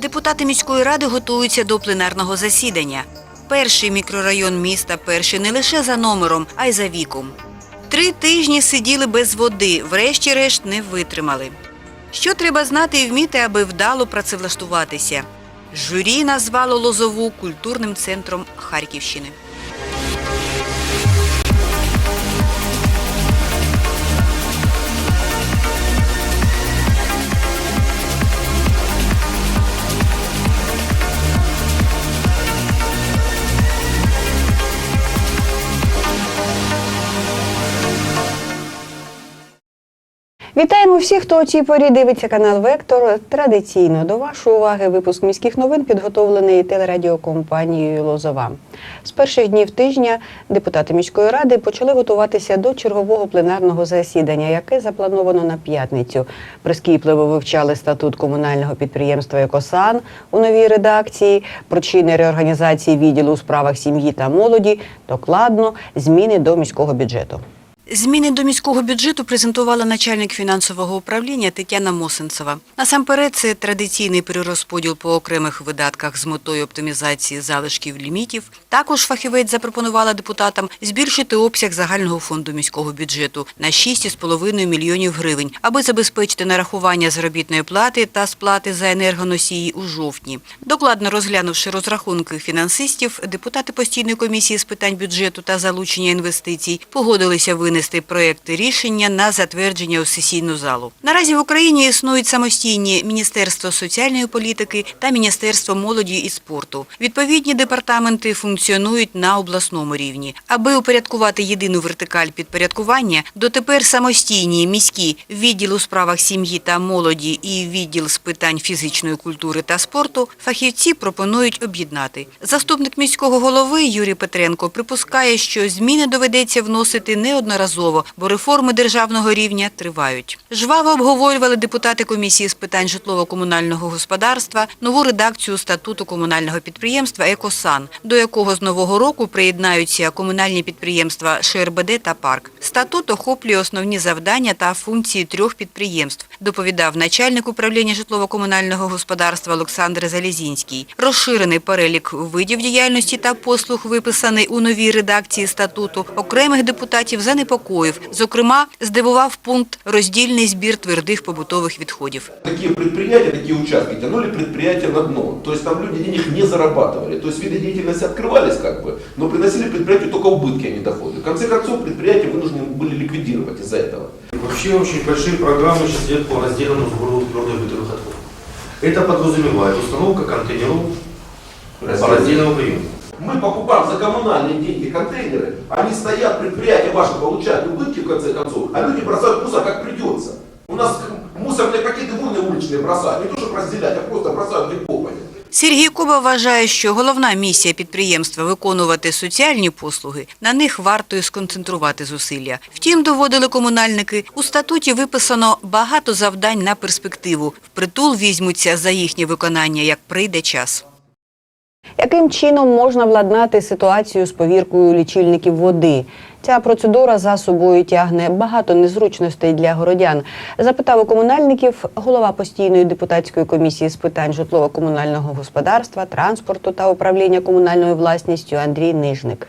Депутати міської ради готуються до пленарного засідання. Перший мікрорайон міста перший не лише за номером, а й за віком. Три тижні сиділи без води, врешті-решт не витримали. Що треба знати і вміти, аби вдало працевлаштуватися? Журі назвало Лозову культурним центром Харківщини. Вітаємо всіх, хто у цій порі дивиться канал Вектор. Традиційно до вашої уваги випуск міських новин підготовлений телерадіокомпанією Лозова. З перших днів тижня депутати міської ради почали готуватися до чергового пленарного засідання, яке заплановано на п'ятницю. Прискіпливо вивчали статут комунального підприємства Екосан у новій редакції, причини реорганізації відділу у справах сім'ї та молоді, докладно зміни до міського бюджету. Зміни до міського бюджету презентувала начальник фінансового управління Тетяна Мосенцева. Насамперед, це традиційний перерозподіл по окремих видатках з метою оптимізації залишків лімітів. Також фахівець запропонувала депутатам збільшити обсяг загального фонду міського бюджету на 6,5 мільйонів гривень, аби забезпечити нарахування заробітної плати та сплати за енергоносії у жовтні. Докладно розглянувши розрахунки фінансистів, депутати постійної комісії з питань бюджету та залучення інвестицій погодилися винести проекти рішення на затвердження у сесійну залу. Наразі в Україні існують самостійні Міністерство соціальної політики та Міністерство молоді і спорту. Відповідні департаменти функціонують на обласному рівні. Аби упорядкувати єдину вертикаль підпорядкування, дотепер самостійні міські відділ у справах сім'ї та молоді і відділ з питань фізичної культури та спорту фахівці пропонують об'єднати. Заступник міського голови Юрій Петренко припускає, що зміни доведеться вносити неодноразово, бо реформи державного рівня тривають. Жваво обговорювали депутати комісії з питань житлово-комунального господарства нову редакцію статуту комунального підприємства «Екосан», до якого з нового року приєднаються комунальні підприємства ШРБД та Парк. Статут охоплює основні завдання та функції трьох підприємств, доповідав начальник управління житлово-комунального господарства Олександр Залізінський. Розширений перелік видів діяльності та послуг виписаний у новій редакції статуту. Окремих депутатів занепокоїв. Зокрема, здивував пункт роздільний збір твердих побутових відходів. Такие предприятия, такие участки тянули предприятия на дно. То есть там люди денег не зарабатывали. То есть виды деятельности открывались как бы, но приносили предприятию только убытки, а не доходы. В конце концов, предприятия вынуждены были ликвидировать из-за этого. Вообще очень большие программы сейчас идет по раздельному сбору твердых бытовых отходов. Это подразумевает установка контейнеров по раздельному приему. Мы покупаем за коммунальные деньги контейнеры, они стоят, предприятия ваши получают убытки в конце концов, а люди бросают мусор как придется. У нас мусорные пакеты вон уличные бросают, не то чтобы разделять, а просто бросают где попадет. Сергій Куба вважає, що головна місія підприємства виконувати соціальні послуги. На них варто і сконцентрувати зусилля. Втім, доводили комунальники, у статуті виписано багато завдань на перспективу. Впритул візьмуться за їхнє виконання, як прийде час. яким чином можна владнати ситуацію з повіркою лічильників води? Ця процедура за собою тягне багато незручностей для городян. Запитав у комунальників голова постійної депутатської комісії з питань житлово-комунального господарства, транспорту та управління комунальною власністю Андрій Нижник.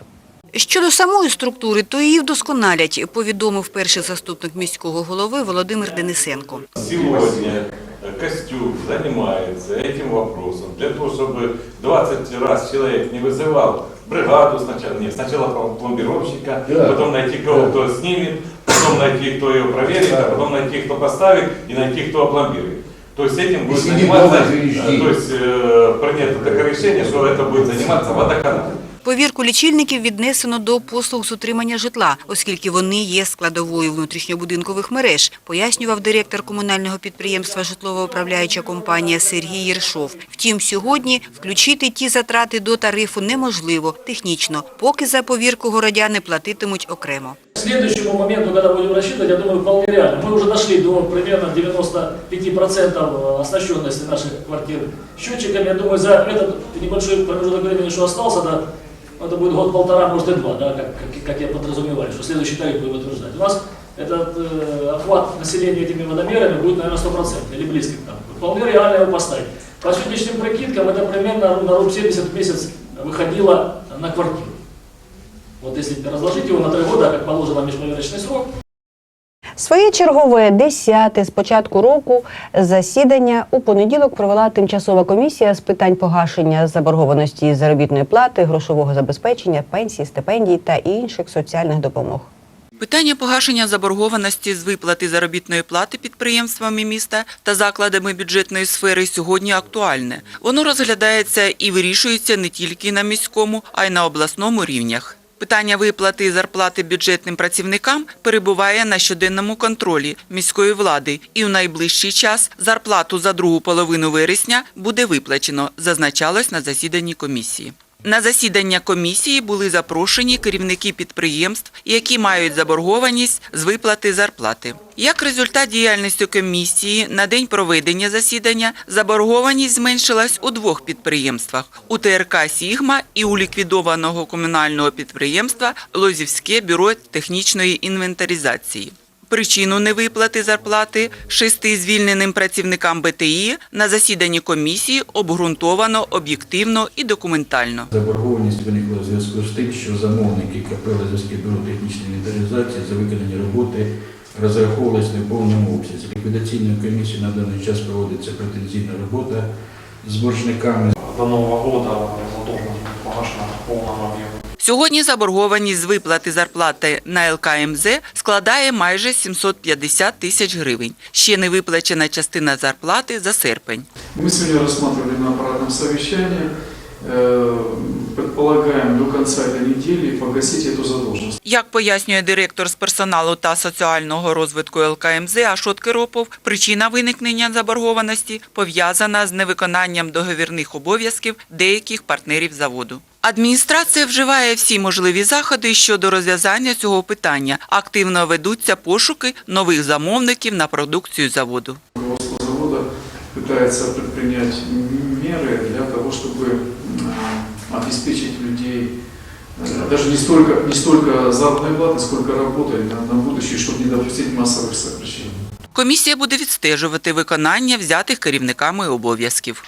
Щодо самої структури, то її вдосконалять, повідомив перший заступник міського голови Володимир Денисенко. Сегодня э, Костюк занимается этим вопросом для того, чтобы 20 раз человек не вызывал бригаду сначала, нет, сначала пломбировщика, потом найти кого, кто снимет, потом найти, кто ее проверит, а потом найти, кто поставит и найти, кто опломбирует. То есть этим будет Если заниматься, э, то есть э, принято такое решение, что это будет заниматься водоканал. Повірку лічильників віднесено до послуг з утримання житла, оскільки вони є складовою внутрішньобудинкових мереж, пояснював директор комунального підприємства житлово-управляюча компанія Сергій Єршов. Втім, сьогодні включити ті затрати до тарифу неможливо технічно, поки за повірку городяни платитимуть окремо. К следующему моменту, когда будем рассчитывать, я думаю, вполне реально. Мы уже дошли до примерно 95% оснащенности наших квартир счетчиками. Я думаю, за этот небольшой промежуток времени, что остался, да, это будет год-полтора, может и два, да, как, как, как я подразумеваю, что следующий тариф будем утверждать. У нас этот э, охват населения этими водомерами будет, наверное, 100% или близко к тому. Вполне реально его поставить. По сегодняшним прикидкам это примерно на руб 70 в месяц выходило на квартиру. Вот если разложить его на три года, как положено межпроверочный срок, Своє чергове десяте з початку року засідання у понеділок провела тимчасова комісія з питань погашення заборгованості заробітної плати, грошового забезпечення, пенсій, стипендій та інших соціальних допомог. Питання погашення заборгованості з виплати заробітної плати підприємствами міста та закладами бюджетної сфери сьогодні актуальне. Воно розглядається і вирішується не тільки на міському, а й на обласному рівнях. Питання виплати зарплати бюджетним працівникам перебуває на щоденному контролі міської влади, і в найближчий час зарплату за другу половину вересня буде виплачено, зазначалось на засіданні комісії. На засідання комісії були запрошені керівники підприємств, які мають заборгованість з виплати зарплати. Як результат діяльності комісії на день проведення засідання заборгованість зменшилась у двох підприємствах – у ТРК «Сігма» і у ліквідованого комунального підприємства Лозівське бюро технічної інвентаризації. Причину невиплати зарплати шести звільненим працівникам БТІ на засіданні комісії обґрунтовано об'єктивно і документально. Заборгованість виникла в зв'язку з тим, що замовники КП «Лазівське бюро технічної інвентаризації за виконані роботи розраховувались не в повному обсязі. Ліквідаційною комісією на даний час проводиться претензійна робота з боржниками. до Нового года задолженность будет погашена в полном объеме. Сьогодні заборгованість з виплати зарплати на ЛКМЗ складає майже 750 тисяч гривень. Ще не виплачена частина зарплати за серпень. Мы сегодня рассматривали на аппаратном совещании, э, предполагаем до конца этой недели погасить эту задолженность. Як пояснює директор з персоналу та соціального розвитку ЛКМЗ Ашот Киропов, причина виникнення заборгованості пов'язана з невиконанням договірних обов'язків деяких партнерів заводу. Адміністрація вживає всі можливі заходи щодо розв'язання цього питання. Активно ведуться пошуки нових замовників на продукцію заводу. Руководство завода пытается предпринять меры для того, чтобы э, обеспечить людей э, даже не столько, не столько заработной платой, сколько работой на, на будущее, чтобы не допустить массовых сокращений. Комісія буде відстежувати виконання взятих керівниками обов'язків.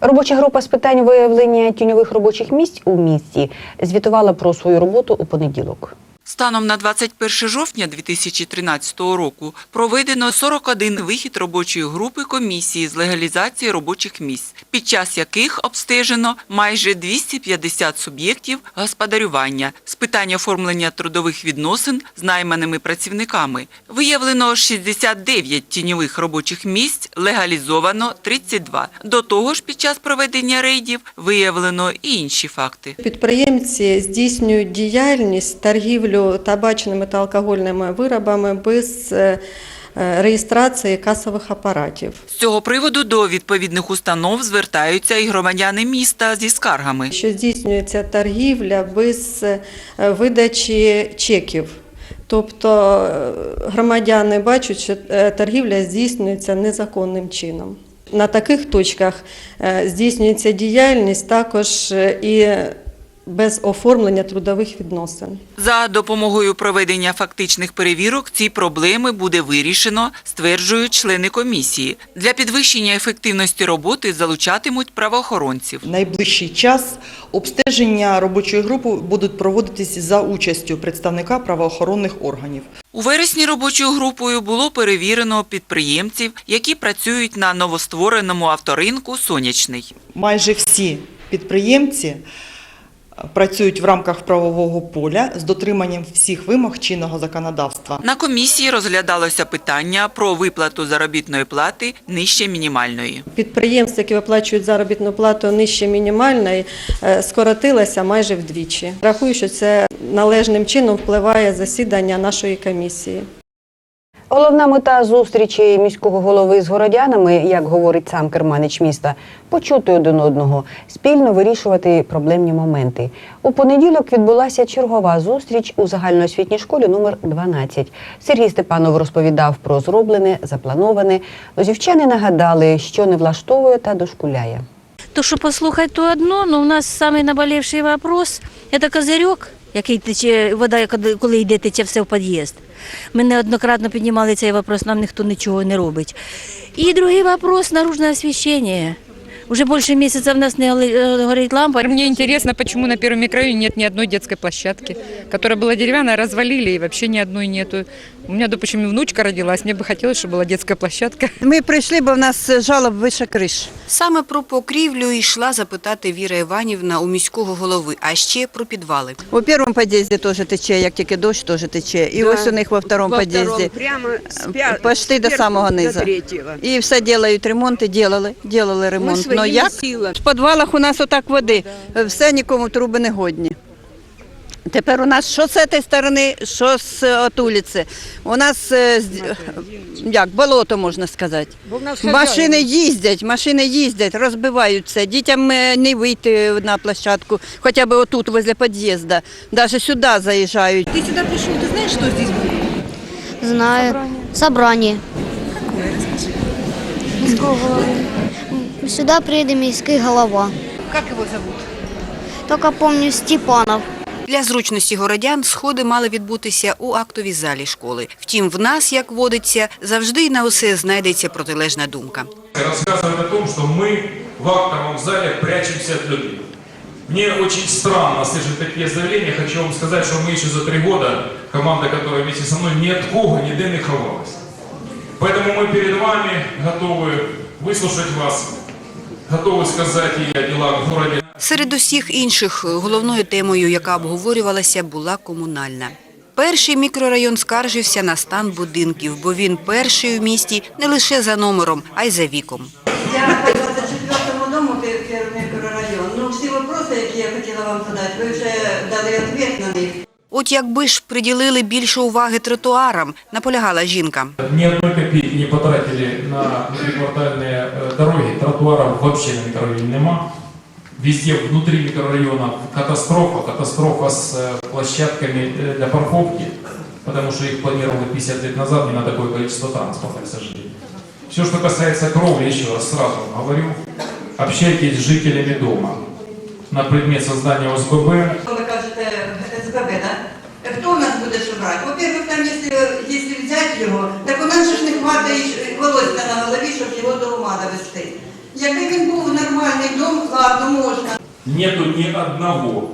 Робоча група з питань виявлення тіньових робочих місць у місті звітувала про свою роботу у понеділок. Станом на 21 жовтня 2013 року проведено 41 вихід робочої групи комісії з легалізації робочих місць, під час яких обстежено майже 250 суб'єктів господарювання з питань оформлення трудових відносин з найманими працівниками. Виявлено 69 тіньових робочих місць, легалізовано 32. До того ж, під час проведення рейдів виявлено і інші факти. Підприємці здійснюють діяльність торгівлю табачними та алкогольними виробами без е, е, реєстрації касових апаратів. З цього приводу до відповідних установ звертаються і громадяни міста зі скаргами. Що здійснюється торгівля без е, видачі чеків. Тобто громадяни бачать, що торгівля здійснюється незаконним чином. На таких точках здійснюється діяльність також і без оформлення трудових відносин. За допомогою проведення фактичних перевірок ці проблеми буде вирішено, стверджують члени комісії. Для підвищення ефективності роботи залучатимуть правоохоронців. Найближчий час обстеження робочої групи будуть проводитись за участю представника правоохоронних органів. У вересні робочою групою було перевірено підприємців, які працюють на новоствореному авторинку Сонячний. Майже всі підприємці працюють в рамках правового поля з дотриманням всіх вимог чинного законодавства. На комісії розглядалося питання про виплату заробітної плати нижче мінімальної. Підприємств, які виплачують заробітну плату нижче мінімальної, е, скоротилося майже вдвічі. Рахую, що це належним чином впливає засідання нашої комісії. Головна мета зустрічі міського голови з городянами, як говорить сам керманич міста, почути один одного, спільно вирішувати проблемні моменти. У понеділок відбулася чергова зустріч у загальноосвітній школі номер 12. Сергій Степанов розповідав про зроблене, заплановане. Лозівчани нагадали, що не влаштовує та дошкуляє. То, что послухать, то одно, но у нас самый наболевший вопрос – это козырек який тече, вода, коли- йде, тече все в під'їзд. Ми неоднократно піднімали цей вопрос, нам ніхто нічого не робить. І другий вопрос наружне освіщення. Уже більше місяця в нас не голи- горить лампа. Мне интересно, почему на первом микрорайоне нет ни одной детской площадки, которая была деревянная, развалили и вообще ни одной нету. У меня, допустим, внучка родилась, мне бы хотелось, чтобы была детская площадка. Ми прийшли, бо в нас жалоб вище криш. Саме про покрівлю йшла запитати Віра Іванівна у міського голови, а ще про підвали. У першому під'їзді теж тече, як тільки дощ, теж тече. І ось у них во второму під'їзді. Прямо Почти до самого низу. І все роблять ремонти, делали, делали ремонт. Но як в підвалах у нас отак води, все нікому труби не годні. Тепер у нас що з цієї сторони, що з е, от вулиці. У нас е, з- як болото можна сказати. Машини їздять, машини їздять, розбиваються. Дітям е, не вийти на площадку, хоча б отут, возле під'їзду. Навіть сюди заїжджають. Ты сюда пришел, ты знаешь, что здесь будет? Знаю. Расскажи. Сюди прийде міський голова. Как его зовут? Тільки пам'ятаю Степанов. Для зручності городян сходи мали відбутися у актовій залі школи. Втім, в нас, як водиться, завжди і на усе знайдеться протилежна думка. рассказывает о том, что мы в актовом зале прячемся от людей. Мне очень странно слышать такие заявления. Хочу вам сказать, что мы еще за три года, команда, которая вместе со мной, ни от кого ніде не ховалась. Поэтому мы перед вами готовы выслушать вас, готовы сказать и о делах в городе. Серед усіх інших головною темою, яка обговорювалася, була комунальна. Перший мікрорайон скаржився на стан будинків, бо він перший у місті не лише за номером, а й за віком. Я по 24 дому первый микрорайон. Ну, всі вопросы, які я хотіла вам задати, ви вже дали відповідь на них. От якби ж приділили більше уваги тротуарам, наполягала жінка. Ни одной копейки не потратили на внутриквартальные э, дороги, тротуаров вообще на микрорайоне нема. Везде внутри микрорайона катастрофа, катастрофа с э, площадками э, для парковки, потому что их планировали 50 лет назад не на такое количество транспорта, к сожалению. Все, что касается кровли, еще раз сразу говорю, общайтесь с жителями дома на предмет создания ОСББ, Ви кажете СББ, да? Хто у нас буде що брати? Во-первых, там, якщо, якщо взяти його, так у нас же ж не хватає волосся на голові, щоб його до ума довести. Якби він був нормальний дом, ладно, можна. нету ни одного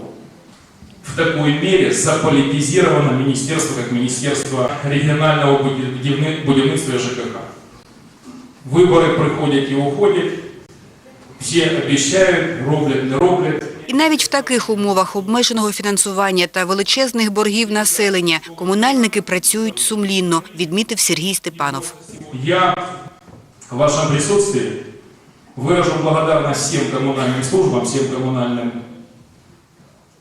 в такой мере заполитизировано министерство, как Министерство регионального будивны- будівництва и ЖКХ. Выборы приходят и уходят, все обещают, роблять, не роблять. І навіть в таких умовах обмеженого фінансування та величезних боргів населення комунальники працюють сумлінно, відмітив Сергій Степанов. Я в вашем присутствии выражу благодарность всем коммунальным службам, всем коммунальным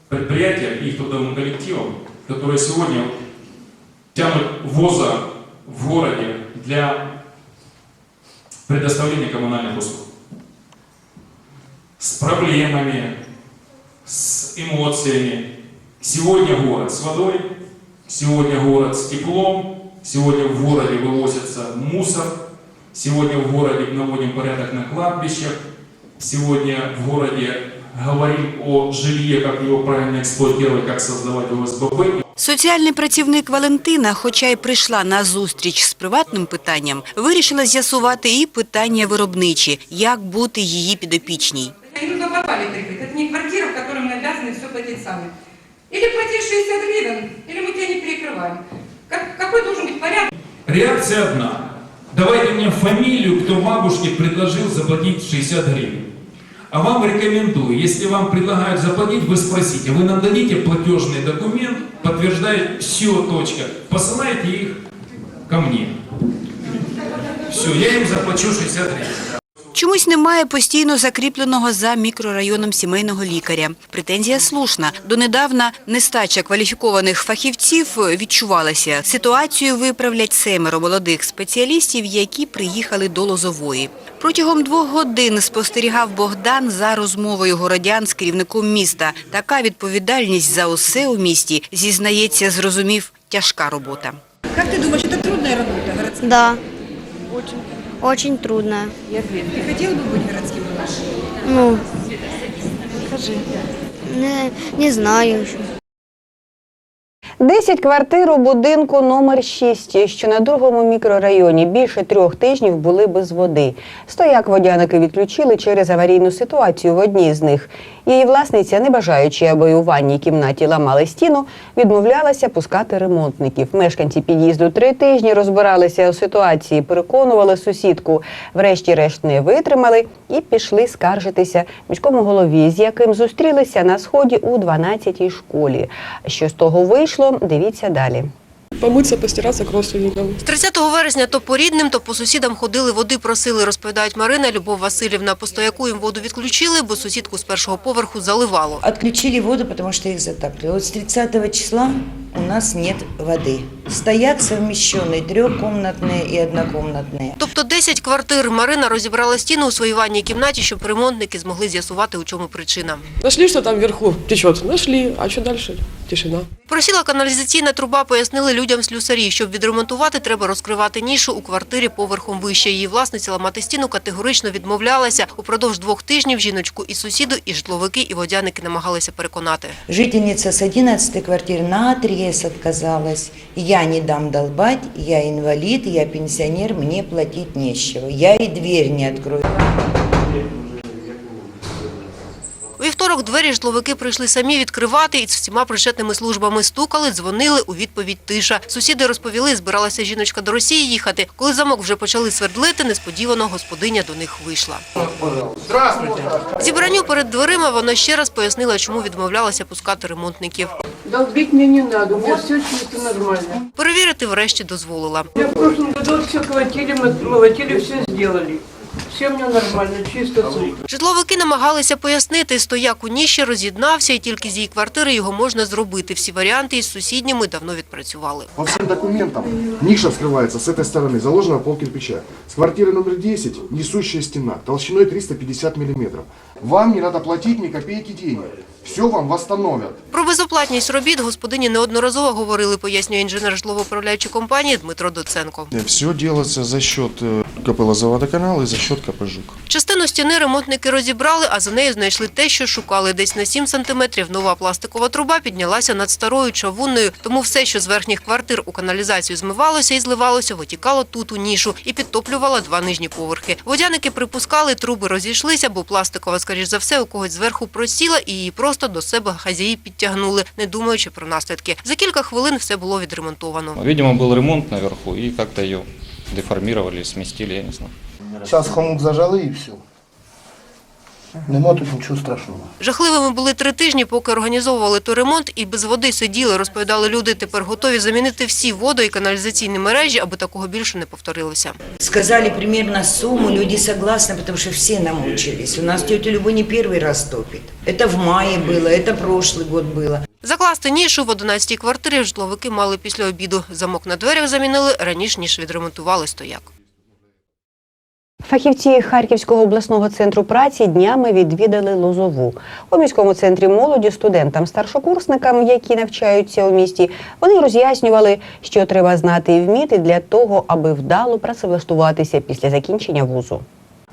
предприятиям и трудовым коллективам, которые сегодня тянут воза в городе для предоставления коммунальных услуг. С проблемами, с эмоциями. Сегодня город с водой, сегодня город с теплом, сегодня в городе вывозится мусор, сегодня в городе наводим порядок на кладбищах, сегодня в городе говорим о жилье, как его правильно эксплуатировать, как создавать ОСББ. Соціальний працівник Валентина, хоча й прийшла на зустріч з приватним питанням, вирішила з'ясувати і питання виробничі, як бути її підопічній. Не нужно подвале прикрыть. Это не квартира, в которой мы обязаны все платить сами. Или плати 60 гривен, или мы тебя не перекрываем. Как- какой должен быть порядок? Реакция одна. Давайте мне фамилию, кто бабушке предложил заплатить 60 гривен. А вам рекомендую, если вам предлагают заплатить, вы спросите, вы нам дадите платежный документ, подтверждает все, точка. Посылайте их ко мне. Все, я им заплачу 60 гривен. Чомусь немає постійно закріпленого за мікрорайоном сімейного лікаря. Претензія слушна. Донедавна нестача кваліфікованих фахівців відчувалася. Ситуацію виправлять семеро молодих спеціалістів, які приїхали до Лозової. Протягом двох годин спостерігав Богдан за розмовою городян з керівником міста. Така відповідальність за усе у місті, зізнається, зрозумів, тяжка робота. Как ты думаешь, это трудная работа городская? Да. Очень. Очень трудно. Ты хотел бы быть городским врачом? Ну, не, не знаю. 10 квартир у будинку номер 6, що на другому мікрорайоні більше трьох тижнів були без води. Стояк водяники відключили через аварійну ситуацію в одній з них. Її власниця, не бажаючи, аби у ванній кімнаті ламали стіну, відмовлялася пускати ремонтників. Мешканці під'їзду три тижні розбиралися у ситуації, переконували сусідку. Врешті-решт не витримали і пішли скаржитися міському голові, з яким зустрілися на сході у 12-й школі. Що з того вийшло, дивіться далі. Помыться, постираться к родственникам. З 30 вересня то по рідним, то по сусідам ходили, води просили, розповідають Марина, Любов Васильівна. По стояку їм воду відключили, бо сусідку з першого поверху заливало. Отключили воду, потому что их затапливали. Вот с 30 числа у нас нет воды. Стоят совмещенные трехкомнатные и однокомнатные. Тобто 10 квартир. Марина розібрала стіну у своїй ванній кімнаті, щоб ремонтники змогли з'ясувати, у чому причина. Нашли, что там вверху течет. Нашли. А что дальше? Тишина. Просіла каналізаційна труба, пояснили людям слюсарі. Щоб відремонтувати, треба розкривати нішу у квартирі поверхом вище. Її власниця ламати стіну категорично відмовлялася. Упродовж двох тижнів жіночку і сусіду, і житловики, і водяники намагалися переконати. Жительница с 11 квартир на отрез отказалась. Я не дам долбать, я инвалид, я пенсионер, мне платить нечего. Я и дверь не открою. У вівторок двері житловики прийшли самі відкривати і з всіма причетними службами стукали, дзвонили, у відповідь тиша. Сусіди розповіли, збиралася жіночка до Росії їхати. Коли замок вже почали свердлити, несподівано господиня до них вийшла. Здравствуйте. Зібранню перед дверима вона ще раз пояснила, чому відмовлялася пускати ремонтників. Долбить мне не надо. У все чисто нормально. Перевірити врешті дозволила. Я в прошлом году все мы молотили, все сделали. Все мне нормально, чисто сухо. Житловики намагалися пояснити, стояк у ніші роз'єднався і тільки з її квартири його можна зробити. Всі варіанти із сусідніми давно відпрацювали. По всем документам ниша вскрывается с этой стороны, заложена пол кирпича. С квартиры номер 10 несущая стена толщиной 350 миллиметров. Вам не надо платить ни копейки денег. Все вам восстановят. Про безоплатність робіт господині неодноразово говорили, пояснює інженер житлово-управляючої компанії Дмитро Доценко. Все делается за счет КП «Лозоводоканал» и за счет КП «Жук». Частину стіни ремонтники розібрали, а за нею знайшли те, що шукали. Десь на 7 сантиметрів нова пластикова труба піднялася над старою чавунною, тому все, що з верхніх квартир у каналізацію змивалося і зливалося, витікало тут у нішу і підтоплювало два нижні поверхи. Водяники припускали, труби розійшлися, бо пластикова, скоріш за все, у когось зверху просіла і її просто до себе хазяї підтягнули, не думаючи про наслідки. За кілька хвилин все було відремонтовано. Видимо, був ремонт наверху, і как-то її деформували, смістили, я не знаю. Зараз хомут зажали і все. Нема тут нічого страшного. Жахливими були три тижні, поки організовували той ремонт і без води сиділи, розповідали люди. Тепер готові замінити всі водо- і каналізаційні мережі, аби такого більше не повторилося. Сказали примерно сумму, люди согласны, потому что все намучились. У нас тетя Люба не первый раз топит. Это в мае было, это прошлый год было. Закласти нішу в 11-й квартирі житловики мали після обіду. Замок на дверях замінили раніше, ніж відремонтували стояк. Фахівці Харківського обласного центру праці днями відвідали Лозову. У міському центрі молоді студентам, старшокурсникам, які навчаються у місті, вони роз'яснювали, що треба знати і вміти для того, аби вдало працевлаштуватися після закінчення вузу.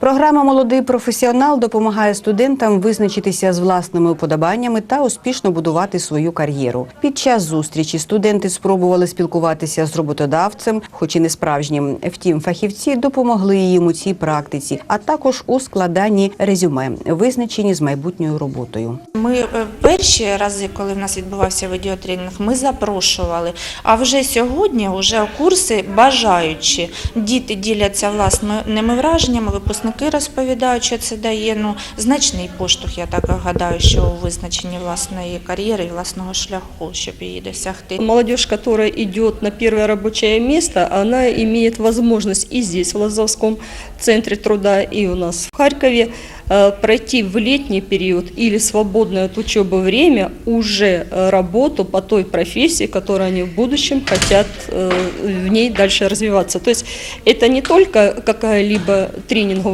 Програма Молодий професіонал допомагає студентам визначитися з власними уподобаннями та успішно будувати свою кар'єру. Під час зустрічі студенти спробували спілкуватися з роботодавцем, хоч і не справжнім. Втім, фахівці допомогли їм у цій практиці, а також у складанні резюме, визначені з майбутньою роботою. Ми е, перші рази, коли в нас відбувався відеотренінг, ми запрошували. А вже сьогодні, вже курси бажаючі. Діти діляться власними враженнями, випускники розповідають, що це дає ну, значний поштовх, я так гадаю, що у визначенні власної кар'єри і власного шляху, щоб її досягти. Молодежь, которая идет на первое рабочее место, она имеет возможность и здесь, в Лазовском центре труда, и у нас в Харькове, э, пройти в летний период или свободное от учебы время уже э, работу по той профессии, которую они в будущем хотят э, в ней дальше развиваться. То есть это не только какая-либо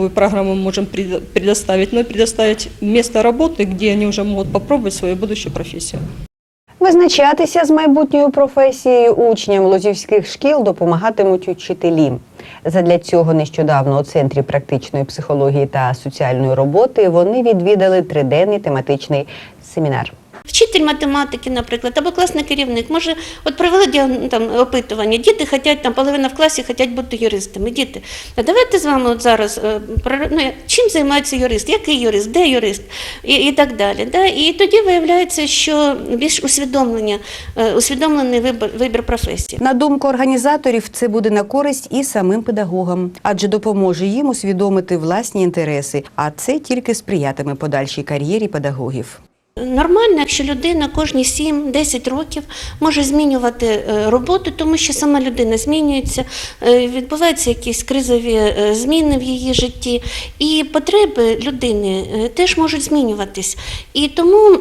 тренинговую программу мы можем предо- предоставить, но и предоставить место работы, где они уже могут попробовать свою будущую профессию. Визначатися з майбутньою професією учням лозівських шкіл допомагатимуть учителі. Задля цього нещодавно у центрі практичної психології та соціальної роботи вони відвідали триденний тематичний семінар. Вчитель математики, наприклад, або класний керівник може от провели там опитування. Діти хочуть там половина в класі хочуть бути юристами. Діти, а давайте з вами от зараз е, ну, чим займається юрист, який юрист, де юрист і, і так далі. Да? І тоді виявляється, що більш усвідомлення, е, усвідомлений вибір, вибір професії. На думку організаторів, це буде на користь і самим педагогам, адже допоможе їм усвідомити власні інтереси, а це тільки сприятиме подальшій кар'єрі педагогів. Нормально, якщо людина кожні 7-10 років може змінювати е, роботу, тому що сама людина змінюється, е, відбуваються якісь кризові е, зміни в її житті, і потреби людини теж можуть змінюватись. І тому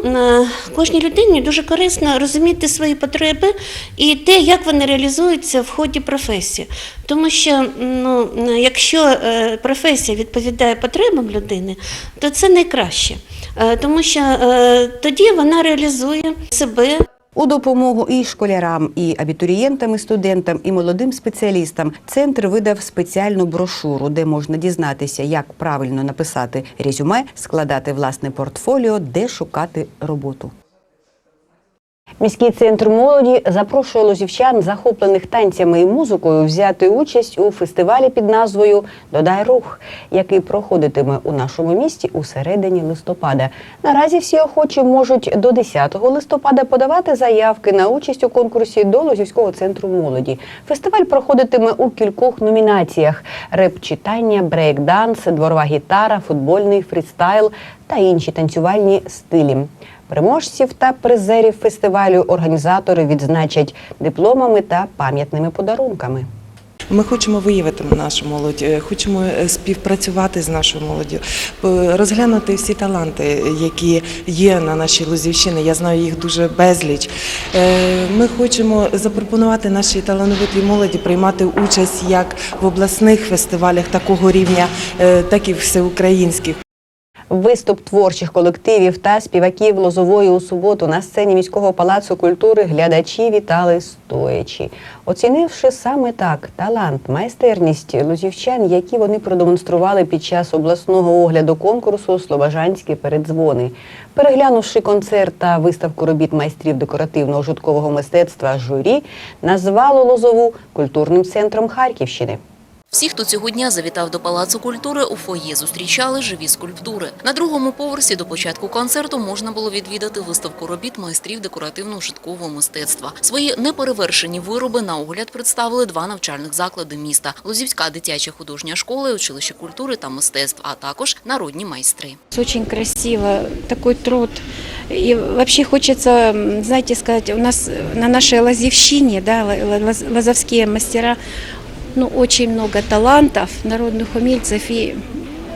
кожній людині дуже корисно розуміти свої потреби і те, як вони реалізуються в ході професії. Тому що ну, якщо професія відповідає потребам людини, то це найкраще. Е, Тому що е, тоді вона реалізує себе. У допомогу і школярам, і абітурієнтам, і студентам, і молодим спеціалістам центр видав спеціальну брошуру, де можна дізнатися, як правильно написати резюме, складати власне портфоліо, де шукати роботу. Міський центр молоді запрошує лозівчан, захоплених танцями і музикою, взяти участь у фестивалі під назвою Додай рух, який проходитиме у нашому місті у середині листопада. Наразі всі охочі можуть до 10 листопада подавати заявки на участь у конкурсі до Лозівського центру молоді. Фестиваль проходитиме у кількох номінаціях: реп-читання, брейк-данс, дворова гітара, футбольний фрістайл та інші танцювальні стилі. Переможців та призерів фестивалю організатори відзначать дипломами та пам'ятними подарунками. Ми хочемо виявити нашу молодь, е, хочемо е, співпрацювати з нашою молоддю, розглянути всі таланти, які є на нашій Лузівщині. Я знаю їх дуже безліч. Е, Ми хочемо запропонувати нашій талановитій молоді приймати участь як в обласних фестивалях такого рівня, так і всеукраїнських. Виступ творчих колективів та співаків Лозової у суботу на сцені міського палацу культури глядачі вітали стоячи, оцінивши саме так талант, майстерність лозівчан, які вони продемонстрували під час обласного огляду конкурсу Слобожанські передзвони. Переглянувши концерт та виставку робіт майстрів декоративного жуткового мистецтва, журі назвало Лозову культурним центром Харківщини. Всі, хто цього дня завітав до Палацу культури, у фоє зустрічали живі скульптури. На другому поверсі до початку концерту можна було відвідати виставку робіт майстрів декоративно-житкового мистецтва. Свої неперевершені вироби на огляд представили два навчальних заклади міста: Лозівська дитяча художня школа і училище культури та мистецтв, а також народні майстри. Очень красиво, такой труд. И вообще хочется, м, знаете, сказать, у нас на нашей Лазевщине, да, ла- лаз- лазовские мастера, ну, очень много талантов, народных умельцев, и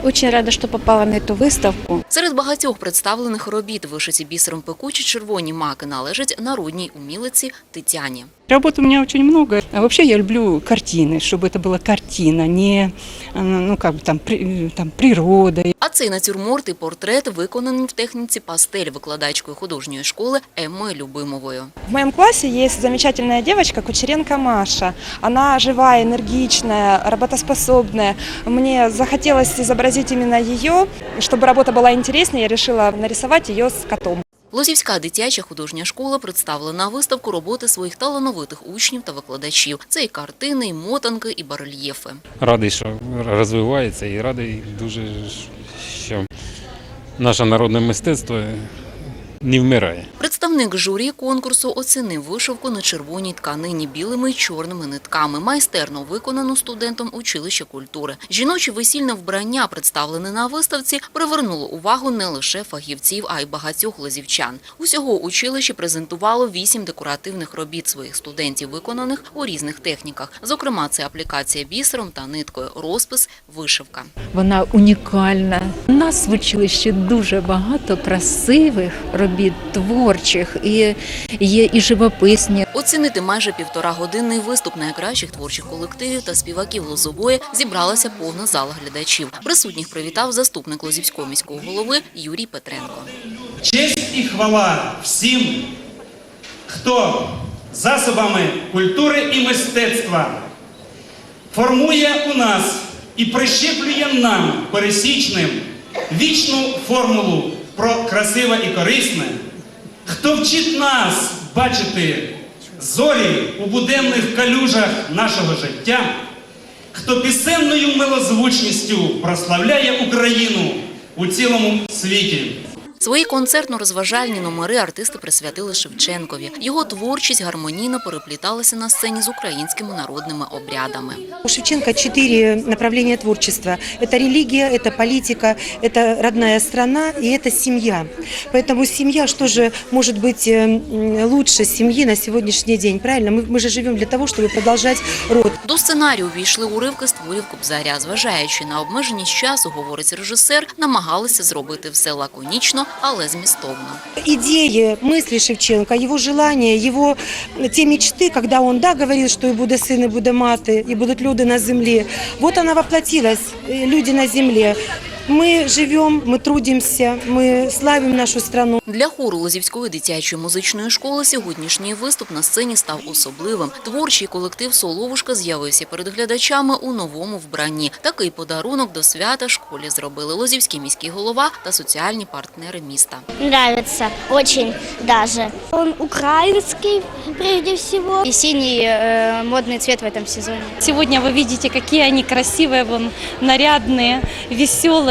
очень рада, что попала на эту выставку. Серед багатьох представлених робіт вишиті бісером пекучі червоні маки належать народній умілиці Тетяні. Работ у меня очень много. А вообще я люблю картины, чтобы это была картина, не э, ну как бы там, при- там природа. А цей натюрморт і портрет виконаний в техніці пастель викладачкою художньої школи Еммою Любимовою. В моем классе есть замечательная девочка Кучеренко Маша. Она живая, энергичная, работоспособная. Мне захотелось изобразить именно ее. Чтобы работа была интереснее, я решила нарисовать ее с котом. Лозівська дитяча художня школа представила на виставку роботи своїх талановитих учнів та викладачів. Це і картини, і мотанки, і барельєфи. радий, що розвивається, і радий дуже, що наше народне мистецтво не вмирає. Представник журі конкурсу оцінив вишивку на червоній тканині білими й чорними нитками, майстерно виконану студентом училища культури. Жіноче весільне вбрання, представлене на виставці, привернуло увагу не лише фахівців, а й багатьох лозівчан. Усього училище презентувало вісім декоративних робіт своїх студентів, виконаних у різних техніках. Зокрема, це аплікація бісером та ниткою, розпис, вишивка. Вона унікальна. У нас в училищі дуже багато красивих робіт, творчих, і є і живописні. Оцінити майже півтора-годинний виступ найкращих творчих колективів та співаків Лозової зібралася повна зала глядачів. Присутніх привітав заступник Лозівського міського голови Юрій Петренко. Честь і хвала всім, хто засобами культури і мистецтва формує у нас і прищеплює нам пересічним вічну формулу про красиве і корисне. хто вчить нас бачити зорі у буденних калюжах нашого життя, хто пісенною милозвучністю прославляє Україну у цілому світі. Свої концертно-розважальні номери артисти присвятили Шевченкові. Його творчість гармонійно перепліталася на сцені з українськими народними обрядами. У Шевченко четыре направления творчества. Это религия, это политика, это родная страна и это семья. Поэтому семья, что же может быть э, м, лучше семьи на сегодняшний день, правильно? Мы, мы же живем для того, чтобы продолжать род. До сценарію увійшли уривки з творів Кобзаря. Зважаючи на обмеженість часу, говорить режисер, намагалися зробити все лаконічно, але змістовно. Идеи, мысли Шевченко, его желания, его те мечты, когда он, да, говорил, что и буде сын, и буде мати, и будут люди на земле. Вот она воплотилась, э, люди на земле. Мы живем, мы трудимся, мы славим нашу страну. Для хору Лозівської дитячої музичної школи сьогоднішній виступ на сцені став особливим. Творчий колектив Соловушка з'явився перед глядачами у новому вбранні. Такий подарунок до свята школі зробили Лозівський міський голова та соціальні партнери міста. Нравится, очень даже. Он украинский, прежде всего. И синий э, модный цвет в этом сезоне. Сегодня вы видите, какие они красивые, вон, нарядные,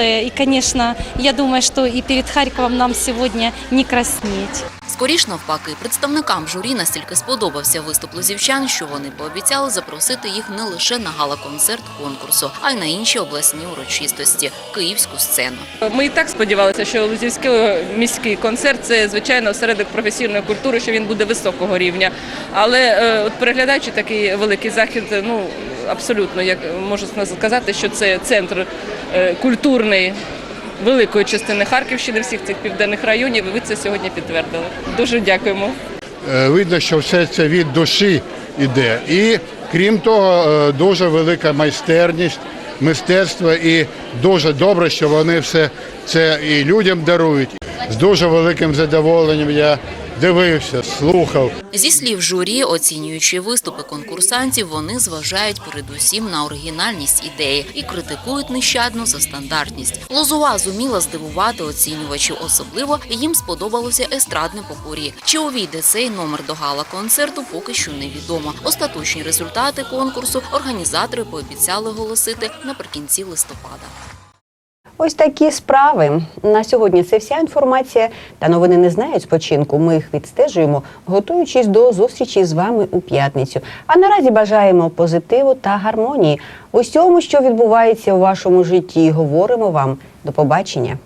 веселые. И, конечно, я думаю, что и перед Харьковом нам сегодня не краснеть. Скоріш навпаки, представникам журі настільки сподобався виступ лозівчан, що вони пообіцяли запросити їх не лише на гала-концерт конкурсу, а й на інші обласні урочистості київську сцену. Ми і так сподівалися, що Лузівський міський концерт це звичайно осередок професійної культури, що він буде високого рівня. Але е, от переглядаючи такий великий захід, ну абсолютно як можу сказати, що це центр е, культурний. Великої частини Харківщини, всіх цих південних районів, і ви це сьогодні підтвердили. Дуже дякуємо. Е, Видно, що все це від душі йде. І крім того, е, дуже велика майстерність, мистецтво, і дуже добре, що вони все це і людям дарують. З дуже великим задоволенням я дивився, слухав. Зі слів журі, оцінюючи виступи конкурсантів, вони зважають передусім на оригінальність ідеї і критикують нещадно за стандартність. Лозова зуміла здивувати оцінювачів, особливо їм сподобалося естрадне попурі. Чи увійде цей номер до гала-концерту, поки що невідомо. Остаточні результати конкурсу організатори пообіцяли оголосити наприкінці листопада. Ось такі справи. На сьогодні це вся інформація. Та новини не знають спочинку. Ми їх відстежуємо, готуючись до зустрічі з вами у п'ятницю. А наразі бажаємо позитиву та гармонії. Усьому, що відбувається у вашому житті, говоримо вам до побачення.